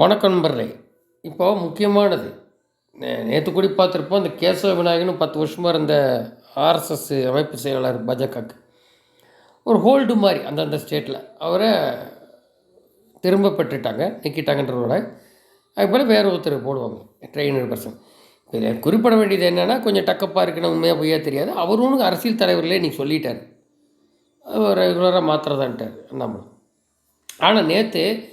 வணக்கம் நண்பர்களே. இப்போ முக்கியமானது. நேற்று கூட பார்த்துருப்போம் அந்த கேசவ விநாயகன் பத்து வருஷமாக இருந்த ஆர்எஸ்எஸ் அமைப்பு செயலாளர் பாஜகவுக்கு ஒரு ஹோல்டு மாதிரி அந்தந்த ஸ்டேட்டில் அவரை திரும்ப பெற்றுட்டாங்க நிற்கிட்டாங்கன்றதோட அதுபோல் வேறு ஒருத்தர் போடுவாங்க ட்ரெயினர் பர்சன். இதில் குறிப்பிட வேண்டியது என்னென்னா கொஞ்சம் டக்கப்பாக இருக்குன்னு உண்மையாக பொய்யா தெரியாது. அவரும் அரசியல் தலைவர்களே நீ சொல்லிட்டார். அவர் ரெகுலராக மாத்திரதான்ட்டார் அண்ணாமலை ஆனால் நேற்று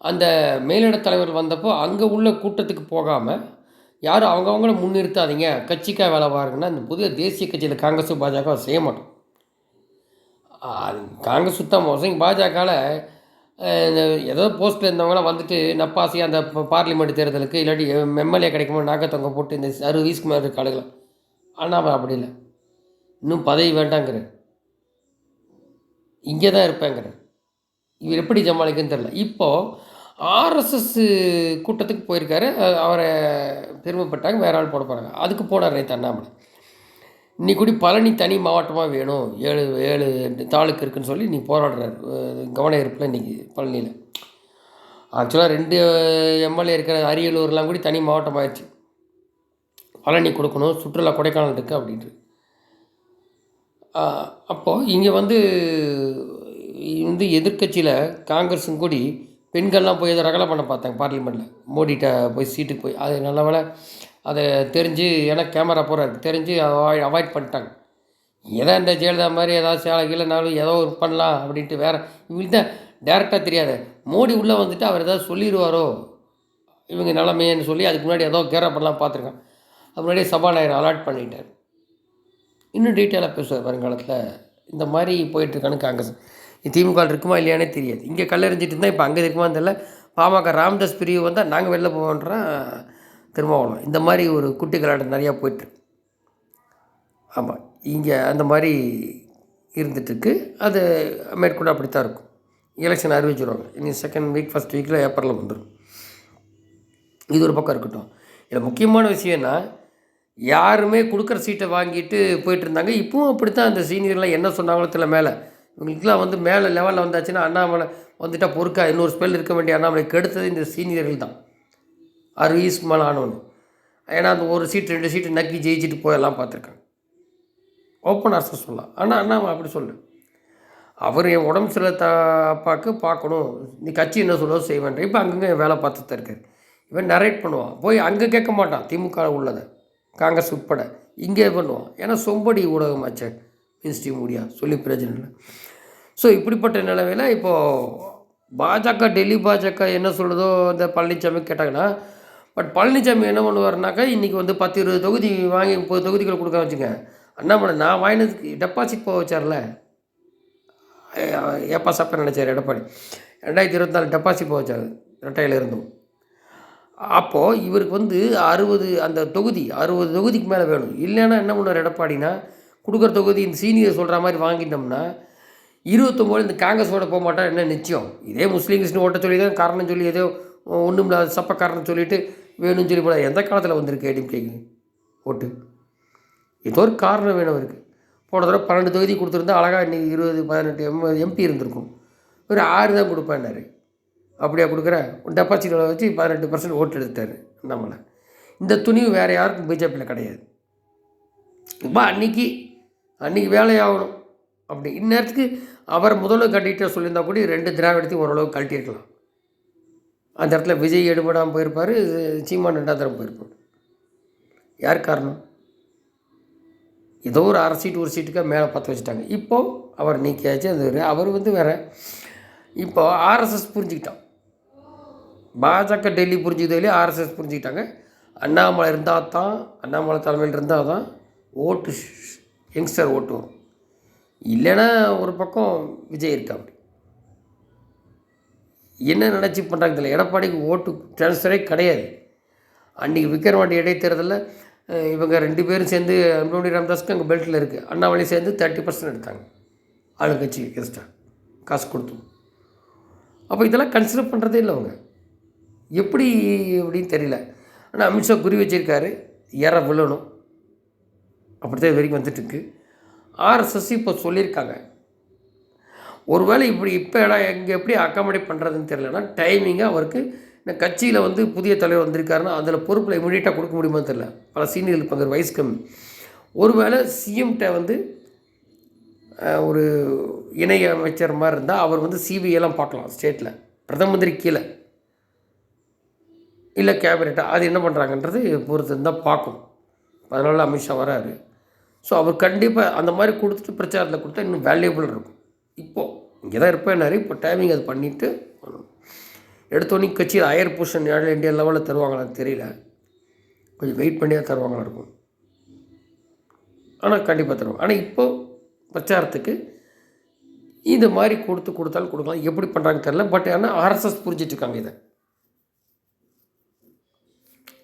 அந்த மேலிட தலைவர் வந்தப்போ அங்கே உள்ள கூட்டத்துக்கு போகாமல் யாரும் அவங்கவுங்கள முன்னிறுத்தாதீங்க. கட்சிக்காக வேலை பாருங்கன்னா இந்த புதிய தேசிய கட்சியில் காங்கிரஸும் பாஜக செய்ய மாட்டோம். அது காங்கிரஸ் சுத்தம் மோசம். பாஜகவில் ஏதோ போஸ்ட்டில் இருந்தவங்களாம் வந்துட்டு நப்பாசி அந்த பார்லிமெண்ட் தேர்தலுக்கு இல்லாட்டி எம்எல்ஏ கிடைக்குமோ நாக்க போட்டு இந்த அறுபது வயசுக்கு மேலே இருக்க ஆளுகளை. ஆனால் அப்படி இல்லை. இன்னும் பதவி வேண்டாங்கிற இங்கே தான் இருப்பேங்கிற இவர் எப்படி சமாளிக்குன்னு தெரில இப்போது ஆர்எஸ்எஸ் கூட்டத்துக்கு போயிருக்காரு. அவரை பெருமைப்பட்டாங்க வேற ஆள் போட போகிறாங்க அதுக்கு போனார் நேற்று அண்ணாமலை. இன்னைக்கு கூடி பழனி தனி மாவட்டமாக வேணும். ஏழு ஏழு தாளுக்கு இருக்குன்னு சொல்லி நீ போராடுறாரு. கவனம் கவன இருப்பில் இன்றைக்கி பழனியில். ஆக்சுவலாக ரெண்டு எம்எல்ஏ இருக்கிற அரியலூர்லாம் கூட தனி மாவட்டம் ஆயிடுச்சு பழனி கொடுக்கணும் சுற்றுலா கொடைக்கானல் இருக்குது அப்படின்ட்டு. அப்போது இங்கே வந்து வந்து எதிர்க்கட்சியில் காங்கிரஸும் கூடி பெண்கள்லாம் போய் அதை ரகலை பண்ண பார்த்தாங்க பார்லிமெண்ட்டில் மோடிட்ட போய் சீட்டுக்கு போய். அது நல்ல வேலை அதை தெரிஞ்சு ஏன்னா கேமரா போகிறாரு தெரிஞ்சு அவாய்ட் அவாய்ட் பண்ணிட்டாங்க. ஏதோ இந்த ஜெயலலிதா மாதிரி ஏதாவது சேலை இல்லைனாலும் ஏதோ ஒரு பண்ணலாம் அப்படின்ட்டு வேறு இவங்கள்ட்ட தான் டேரெக்டாக தெரியாது. மோடி உள்ளே வந்துட்டு அவர் ஏதாவது சொல்லிடுவாரோ இவங்க நிலமையன்னு சொல்லி அதுக்கு முன்னாடி ஏதோ கேரா பண்ணலாம் பார்த்துருக்கான் அது முன்னாடியே சபாநாயகர் அலாட் பண்ணிட்டார். இன்னும் டீட்டெயிலாக பேசுவார் வருங்காலத்தில். இந்த மாதிரி போயிட்டுருக்கான்னு காங்கிரஸ். திமுக இருக்குமா இல்லையானே தெரியாது. இங்கே கல்லறிஞ்சிட்டு இருந்தால் இப்போ அங்கே இருக்குமா தெரியல. பாமக ராம்தாஸ் பிரிவு வந்தால் நாங்கள் வெளில போவோன்றான் திருமாவளம் இந்த மாதிரி ஒரு குட்டி கலாட்டம் நிறையா போயிட்டுருக்கு ஆமாம் இங்கே அந்த மாதிரி இருந்துகிட்ருக்கு அது மேற்கொண்டு அப்படி தான் இருக்கும். எலெக்ஷன் அறிவிச்சிருவாங்க. இனி செகண்ட் வீக் ஃபஸ்ட் வீக்கில் ஏப்ரலில் வந்துடும் இது ஒரு பக்கம் இருக்கட்டும். இதில் முக்கியமான விஷயம்னா யாருமே கொடுக்குற சீட்டை வாங்கிட்டு போயிட்டு இருந்தாங்க. இப்பவும் அப்படி தான் அந்த சீனியர்லாம் என்ன சொன்னாங்களோ தெரியல மேலே. இவங்களுக்குலாம் வந்து மேலே லெவலில் வந்தாச்சுன்னா அண்ணாமலை வந்துட்டால் பொறுக்கா. இன்னொரு ஸ்பெல் இருக்க வேண்டிய அண்ணாமலைக்கு எடுத்தது இந்த சீனியர்கள் தான் அறுபது வயசுக்கு மேலே ஆனவனு. ஏன்னா அந்த ஒரு சீட் ரெண்டு சீட்டு நக்கி ஜெயிச்சுட்டு போயெல்லாம் பார்த்துருக்காங்க. ஓப்பன் ஆர்ஸை சொல்லலாம். ஆனால் அண்ணாமலை அப்படி சொல்லு. அவர் என் உடம்பு சில த அப்பாவுக்கு பார்க்கணும். நீ கட்சி என்ன சொல்லுவோ செய்வேன்ற. இப்போ அங்கங்கே வேலை பார்த்துட்டு தான் இருக்காரு. இவன் நரேட் பண்ணுவான். போய் அங்கே கேட்க மாட்டான். திமுக உள்ளதை. காங்கிரஸ் உட்பட. இங்கே பண்ணுவான். ஏன்னா சொம்படி ஊடகமாச்சே. மின்ஸ்ட்ரி மீடியா சொல்லி பிரச்சனை இல்லை. ஸோ இப்படிப்பட்ட நிலமையில் இப்போது பாஜக டெல்லி பாஜக என்ன சொல்கிறதோ இந்த பழனிசாமி கேட்டாங்கன்னா பட் பழனிசாமி என்ன பண்ணுவார்னாக்கா இன்றைக்கி வந்து பத்து இருபது தொகுதி வாங்கி முப்பது தொகுதிகள் கொடுக்க வச்சுங்க. அண்ணாமலை நான் வாங்கினதுக்கு டெபாசிட் போக வச்சார்ல. ஏப்பா சாப்பா நினச்சார் எடப்பாடி. ரெண்டாயிரத்தி இருபத்தி நாலு டெபாசிட் போக வச்சார் ரெட்டையில் இருந்தும் அப்போது இவருக்கு வந்து அறுபது அந்த தொகுதி அறுபது தொகுதிக்கு மேலே வேணும். இல்லைன்னா என்ன பண்ணுவார் எடப்பாடினா கொடுக்குற தொகுதி இந்த சீனியர் சொல்கிற மாதிரி வாங்கிட்டோம்னா இருபத்தொம்போது இந்த காங்கிரஸோட போக மாட்டார் என்ன நிச்சயம்? இதே முஸ்லீம் கிறிஸ்டின் ஓட்ட சொல்லி தான் காரணம் சொல்லி ஏதோ ஒன்றும் இல்லாத சப்ப காரணம் சொல்லிட்டு வேணும்னு சொல்லி போட எந்த காலத்தில் வந்திருக்கு ஏடிஎம்கேக்கு ஓட்டு. ஏதோ ஒரு காரணம் வேணும் அவருக்கு. போன தடவை பன்னெண்டு தொகுதி கொடுத்துருந்தா அழகாக இன்றைக்கி இருபது பதினெட்டு எம் எம்பி இருந்திருக்கும். ஒரு ஆறு தான் கொடுப்பேன்னாரு. அப்படியா கொடுக்குற? டெபாசிட் வச்சு பதினெட்டு பர்சன்ட் ஓட்டு எடுத்தார் நம்மளை. இந்த துணிவு வேறு யாருக்கும் பிஜேபியில் கிடையாது. இப்போ அன்றைக்கி அன்றைக்கி வேலையாகணும். அப்படி. இந்நேரத்துக்கு அவர் முதல்ல கட்டிகிட்ட சொல்லியிருந்தா கூட ரெண்டு திராவிடத்தையும் ஓரளவு கழட்டியிருக்கலாம். அந்த இடத்துல விஜய் எடுபடாமல் போயிருப்பார் சீமான் ரெண்டாவது போயிருப்பார். யார் காரணம்? ஏதோ ஒரு அரை சீட்டு ஒரு சீட்டுக்காக மேலே பற்ற வச்சுட்டாங்க. இப்போது அவர் நீக்கியாச்சு அது அவர் வந்து வேறு. இப்போ ஆர்எஸ்எஸ் புரிஞ்சுக்கிட்டான். பாஜக டெல்லி புரிஞ்சுக்கிட்டே ஆர்எஸ்எஸ் புரிஞ்சுக்கிட்டாங்க. அண்ணாமலை இருந்தால் தான் அண்ணாமலை தலைமையில் இருந்தால் தான் ஓட்டு யங்ஸ்டர் ஓட்டு வரும். இல்லைன்னா ஒரு பக்கம் விஜய் இருக்கா அப்படி என்ன நினச்சி பண்ணுறாங்க தெரியல. எடப்பாடிக்கு ஓட்டு ட்ரான்ஸ்ஃபரே கிடையாது. அன்றைக்கி விக்ரவாண்டி இடைத்தேர்தலில் இவங்க ரெண்டு பேரும் சேர்ந்து அன்புமணி ராமதாஸ்க்கு அங்கே பெல்ட்டில் இருக்குது அண்ணாமலை சேர்ந்து தேர்ட்டி பர்சன்ட் எடுத்தாங்க. ஆளுங்கட்சி கெஸ்ட்டாக காசு கொடுத்தோம் அப்போ இதெல்லாம் கன்சிடர் பண்ணுறதே இல்லை அவங்க. எப்படி அப்படின்னு தெரியல. ஆனால் அமித்ஷா குறி வச்சிருக்காரு. ஏற விழணும். அப்படித்தான் இது வரைக்கும் வந்துட்டுருக்கு ஆர்எஸ்எஸ் இப்போ சொல்லியிருக்காங்க. ஒருவேளை இப்படி இப்போ இடம் எங்கே எப்படி அக்காமடேட் பண்ணுறதுன்னு தெரியலன்னா டைமிங்காக அவருக்கு இந்த கட்சியில் வந்து புதிய தலைவர் வந்திருக்காருன்னா அதில் பொறுப்பில் இமீடியட்டாக கொடுக்க முடியுமான்னு தெரியல. பல சீனியர் இருப்பாங்க வயசு கம்மி ஒருவேளை சிஎம்கிட்ட வந்து ஒரு இணை அமைச்சர் மாதிரி இருந்தால் அவர் வந்து சிபிஐலாம் பார்க்கலாம் ஸ்டேட்டில் பிரதம மந்திரி கீழே. இல்லை கேபினெட்டாக அது என்ன பண்ணுறாங்கன்றது பொறுத்து இருந்தால் பார்க்கும் அதனால அமித்ஷா வராரு. ஸோ அவர் கண்டிப்பாக அந்த மாதிரி கொடுத்துட்டு பிரச்சாரத்தில் கொடுத்தா இன்னும் வேல்யூபிள் இருக்கும். இப்போது இங்கே தான் இருப்பேன்னாரு. இப்போ டைமிங் அது பண்ணிவிட்டு எடுத்தோடனே கட்சியில் ஹையர் பொசிஷன் இந்தியா லெவலில் தருவாங்களான்னு தெரியல. கொஞ்சம் வெயிட் பண்ணியாக தருவாங்களா இருக்கும். ஆனால் கண்டிப்பாக தருவாங்க. ஆனால் இப்போது பிரச்சாரத்துக்கு இந்த மாதிரி கொடுத்து கொடுத்தாலும் கொடுக்கலாம். எப்படி பண்ணுறாங்க தெரில பட் ஆனால் ஆர்எஸ்எஸ் புரிஞ்சிட்ருக்காங்க இதை.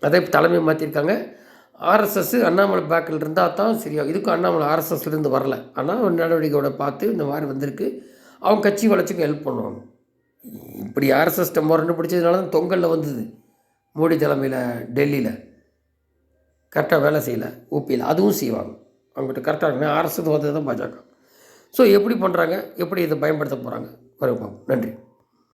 அதே தலைமை மாற்றிருக்காங்க ஆர்எஸ்எஸ் அண்ணாமலை பேக்கில் இருந்தால் தான் சரியாகும் இதுக்கும் அண்ணாமலை ஆர்எஸ்எஸ்லேருந்து வரல. ஆனால் ஒரு நடவடிக்கையோட பார்த்து இந்த மாதிரி வந்திருக்கு. அவங்க கட்சி வளர்ச்சிக்கு ஹெல்ப் பண்ணுவாங்க. இப்படி ஆர்எஸ்எஸ் முரண்டு பிடிச்சதுனால தான் தொங்கலில் வந்தது. மோடி தலைமையில் டெல்லியில். கரெக்டாக வேலை செய்யலை ஊபியில் அதுவும் செய்வாங்க. அவங்ககிட்ட கரெக்டாக இருக்குன்னா ஆர்எஸ்எஸ் வந்தது தான் பாஜக. ஸோ எப்படி பண்ணுறாங்க எப்படி இதை பயன்படுத்த போகிறாங்க வரும் நன்றி.